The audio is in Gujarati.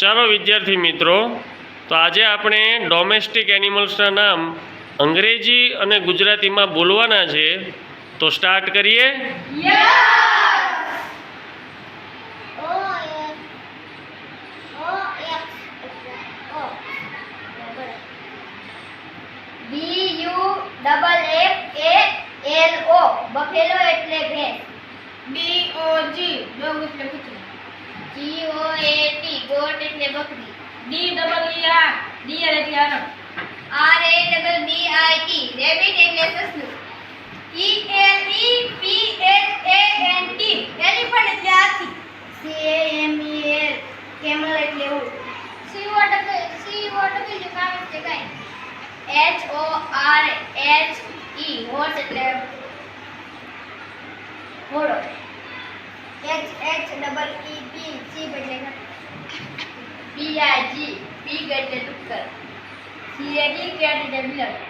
ચાલો વિદ્યાર્થી મિત્રો તો આજે આપણે ડોમેસ્ટિક એનિમલ્સના નામ અંગ્રેજી અને ગુજરાતીમાં બોલવાના છે. તો સ્ટાર્ટ કરીએ. ડબલ બફેલો ભેંસ. ઓ જી ડોગ કૂતરું એટલે બકરી. D double E R deer એટલે હરણ R. A double B I T. Rabbit એટલે સસલું. E L E P H A N T. Elephant એટલે હાથી C A M E L camel એટલે ઊંટ C O double C O double કામ એટલે ગાય H O R H E horse એટલે ઘોડો H H double E P C એટલે Viagem, viga de educar. Se ele quer de melhor.